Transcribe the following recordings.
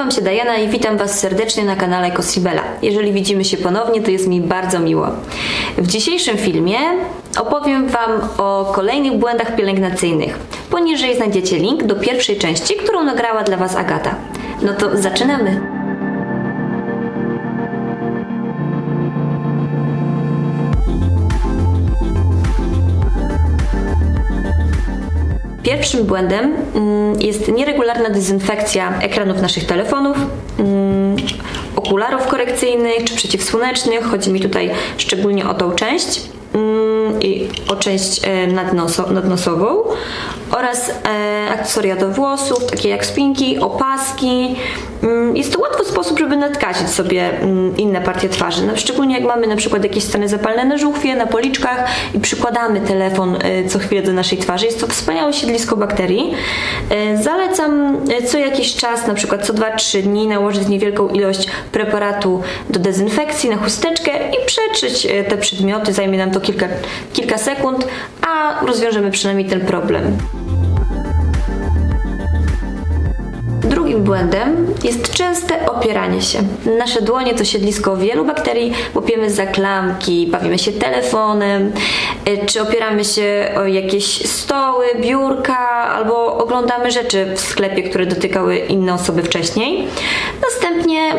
Nazywam się Diana i witam Was serdecznie na kanale Cosibela. Jeżeli widzimy się ponownie, to jest mi bardzo miło. W dzisiejszym filmie opowiem Wam o kolejnych błędach pielęgnacyjnych. Poniżej znajdziecie link do pierwszej części, którą nagrała dla Was Agata. No to zaczynamy! Pierwszym błędem mm, jest nieregularna dezynfekcja ekranów naszych telefonów, mm, okularów korekcyjnych czy przeciwsłonecznych. Chodzi mi tutaj szczególnie o tą część mm, i o część e, nadnoso, nadnosową oraz e, akcesoria do włosów, takie jak spinki, opaski. Mm, Jest to łatwy sposób, żeby nadkazić sobie mm, inne partie twarzy, no, szczególnie jak mamy na przykład jakieś stany zapalne na żuchwie, na policzkach i przykładamy telefon e, co chwilę do naszej twarzy. Jest to wspaniałe siedlisko bakterii. E, Zalecam e, co jakiś czas, na przykład co 2-3 dni nałożyć niewielką ilość preparatu do dezynfekcji na chusteczkę i przetrzeć te przedmioty. Zajmie nam to kilka, kilka sekund, a rozwiążemy przynajmniej ten problem. Drugim błędem jest częste opieranie się. Nasze dłonie to siedlisko wielu bakterii, łapiemy za klamki, bawimy się telefonem, y, czy opieramy się o jakieś stoły, biurka, albo oglądamy rzeczy w sklepie, które dotykały inne osoby wcześniej. Następnie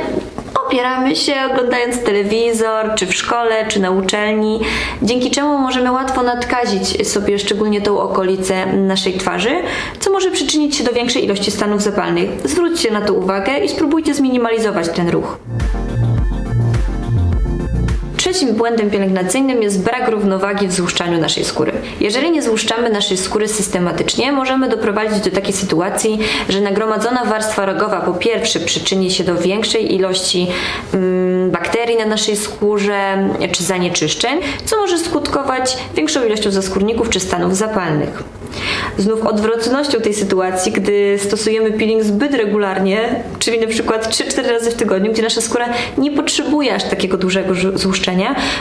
opieramy się oglądając telewizor, czy w szkole, czy na uczelni, dzięki czemu możemy łatwo nadkazić sobie szczególnie tą okolicę naszej twarzy, co może przyczynić się do większej ilości stanów zapalnych. Zwróćcie na to uwagę i spróbujcie zminimalizować ten ruch. Trzecim błędem pielęgnacyjnym jest brak równowagi w złuszczaniu naszej skóry. Jeżeli nie złuszczamy naszej skóry systematycznie, możemy doprowadzić do takiej sytuacji, że nagromadzona warstwa rogowa po pierwsze przyczyni się do większej ilości mm, bakterii na naszej skórze czy zanieczyszczeń, co może skutkować większą ilością zaskórników czy stanów zapalnych. Znów odwrotnością tej sytuacji, gdy stosujemy peeling zbyt regularnie, czyli na przykład 3-4 razy w tygodniu, gdzie nasza skóra nie potrzebuje aż takiego dużego żu-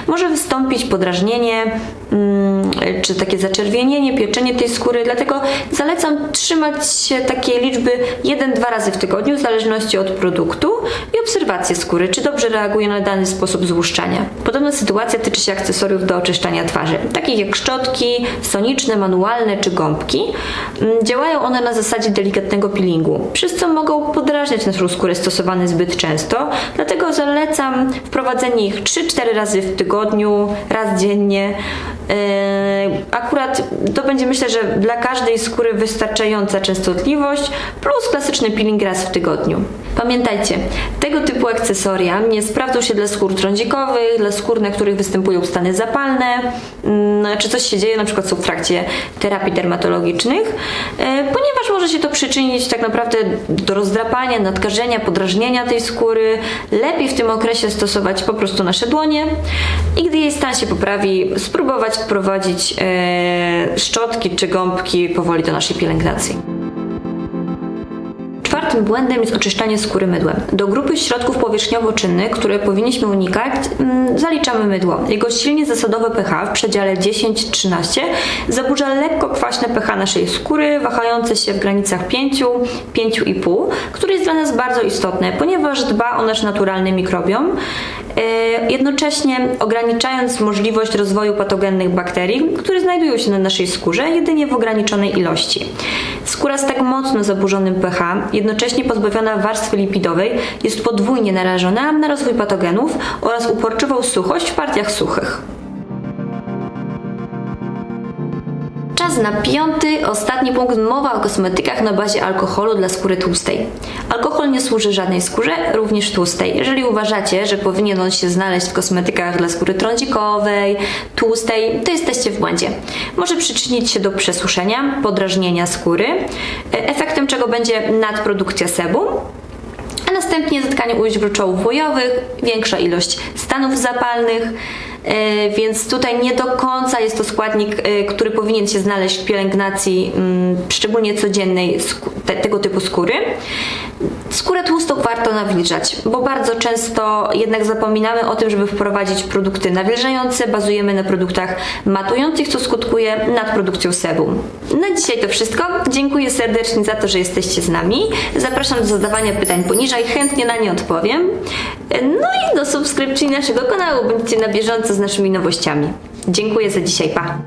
może wystąpić podrażnienie mm, czy takie zaczerwienienie, pieczenie tej skóry. Dlatego zalecam trzymać się takiej liczby 1-2 razy w tygodniu, w zależności od produktu i obserwacji skóry, czy dobrze reaguje na dany sposób złuszczania. Podobna sytuacja tyczy się akcesoriów do oczyszczania twarzy, takich jak szczotki soniczne, manualne czy gąbki. Mm, Działają one na zasadzie delikatnego peelingu, przez co mogą podrażniać naszą skórę stosowane zbyt często, dlatego zalecam wprowadzenie ich 3-4 razy w tygodniu, raz dziennie. Yy, Akurat to będzie myślę, że dla każdej skóry wystarczająca częstotliwość plus klasyczny peeling raz w tygodniu. Pamiętajcie, tego typu akcesoria nie sprawdzą się dla skór trądzikowych, dla skór, na których występują stany zapalne, mm, czy coś się dzieje, na przykład w trakcie terapii dermatologicznych, e, ponieważ może się to przyczynić tak naprawdę do rozdrapania, nadkażenia, podrażnienia tej skóry. Lepiej w tym okresie stosować po prostu nasze dłonie i gdy jej stan się poprawi, spróbować wprowadzić e, szczotki czy gąbki powoli do naszej pielęgnacji. Czwartym błędem jest oczyszczanie skóry mydłem. Do grupy środków powierzchniowo-czynnych, które powinniśmy unikać, mm, zaliczamy mydło. Jego silnie zasadowe pH w przedziale 10-13 zaburza lekko kwaśne pH naszej skóry, wahające się w granicach 5-5,5, które jest dla nas bardzo istotne, ponieważ dba o nasz naturalny mikrobiom, jednocześnie ograniczając możliwość rozwoju patogennych bakterii, które znajdują się na naszej skórze jedynie w ograniczonej ilości. Skóra z tak mocno zaburzonym pH, jednocześnie pozbawiona warstwy lipidowej, jest podwójnie narażona na rozwój patogenów oraz uporczywą suchość w partiach suchych. Czas na piąty, ostatni punkt. Mowa o kosmetykach na bazie alkoholu dla skóry tłustej. Alkohol nie służy żadnej skórze, również tłustej. Jeżeli uważacie, że powinien on się znaleźć w kosmetykach dla skóry trądzikowej, tłustej, to jesteście w błędzie. Może przyczynić się do przesuszenia, podrażnienia skóry, e, efektem czego będzie nadprodukcja sebum, a następnie zatkanie ujść gruczołów łojowych, większa ilość stanów zapalnych, więc tutaj nie do końca jest to składnik, e, który powinien się znaleźć w pielęgnacji, mm, szczególnie codziennej tego typu skóry. Skórę tłustą warto nawilżać, bo bardzo często jednak zapominamy o tym, żeby wprowadzić produkty nawilżające, bazujemy na produktach matujących, co skutkuje nadprodukcją sebum. Na dzisiaj to wszystko. Dziękuję serdecznie za to, że jesteście z nami. Zapraszam do zadawania pytań poniżej, chętnie na nie odpowiem. No i do subskrypcji naszego kanału, bądźcie na bieżąco z naszymi nowościami. Dziękuję za dzisiaj, pa!